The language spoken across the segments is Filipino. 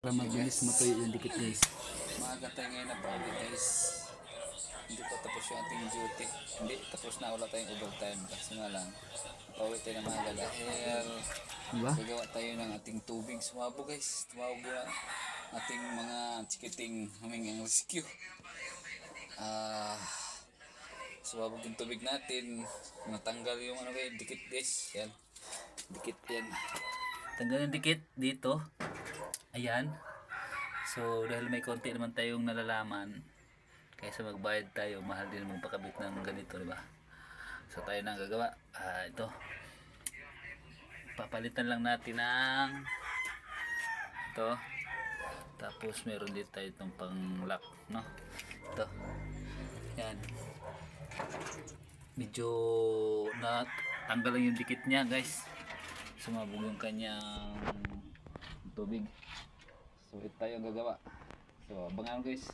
Para mabilis matuyo yung dikit guys. Maaga tayo ngayon na pauwi guys. Hindi pa tapos yung ating duty. Hindi, tapos na wala tayong overtime. Kasi nga lang, pauwi tayo na maaga dahil Diba? gagawa tayo ng ating tubig. Sumabo guys. Tumawag yung ating mga chikiting humingang rescue. Ah, sumabog yung tubig natin. Natanggal yung ano guys, dikit guys. Yan. Dikit yan. Tanggal yung dikit dito. Ayan. So dahil may konti naman tayong nalalaman, kaysa magbayad tayo, mahal din magpakabit ng ganito, di ba? So tayo na ang gagawa. Ah, ito. Papalitan lang natin ng ito. Tapos meron din tayo itong pang lock, no? Ito. Yan. Medyo na tanggal lang yung dikit niya, guys. Sumabog yung kanyang tubig. So ito tayo gagawa. So abangan guys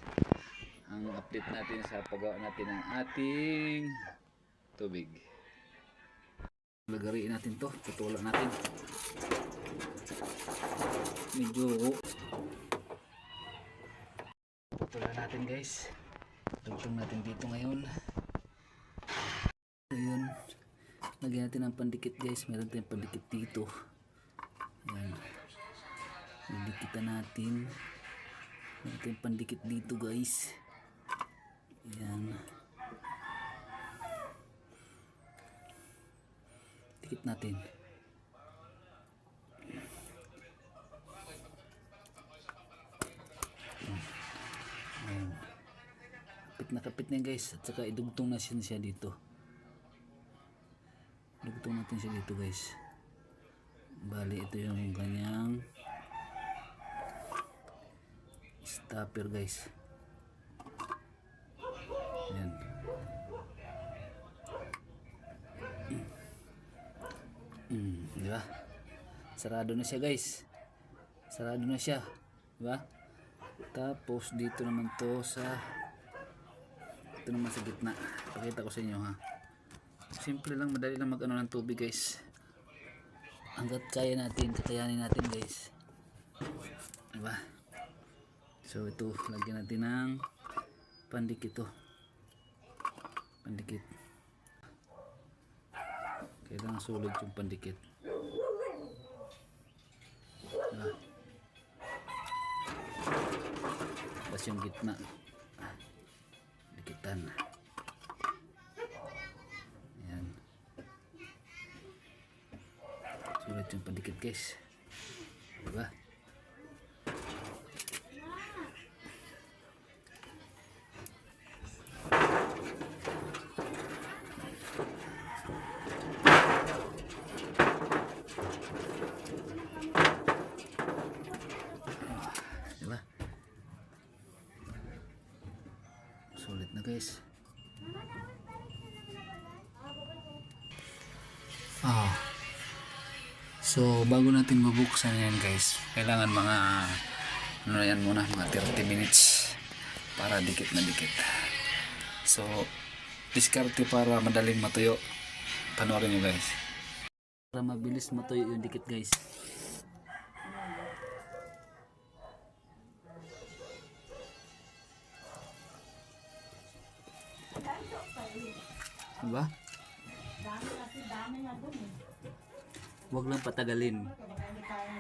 ang update natin sa paggawa natin ng ating tubig. Lagariin natin to, tutulak natin. Medyo tutulak natin guys. Tugtong natin dito ngayon. Ayun. Lagyan natin ng pandikit guys. Meron tayong pandikit dito. Didikitan natin. Meron tayong pandikit dito guys. Ayan. Dikit natin. Ayan. Kapit na kapit na guys. At saka idugtong na siya dito. Dugtong natin siya dito guys. Bali ito yung kanyang stopper guys. Ayan. Mm, di ba? Sarado na siya, guys. Sarado na siya, di ba? Tapos dito naman to sa ito naman sa gitna. Pakita ko sa inyo ha. Simple lang, madali lang mag-ano ng tubig, guys. Hanggat kaya natin, kakayanin natin, guys. Di ba? So ito, lagyan natin ng pandikit to. Pandikit. Kailangan sulit yung pandikit. Diba? Tapos yung gitna. Dikitan. Ayan. Sulit yung pandikit guys. Diba? Na guys. Ah. So, bago natin mabuksan yan guys, kailangan mga ano yan muna, mga 30 minutes para dikit na dikit. So, diskarte para madaling matuyo. Panoorin nyo guys. Para mabilis matuyo yung dikit guys. Diba? Dami kasi dami nga dun eh. Huwag lang patagalin. Baka hindi kaya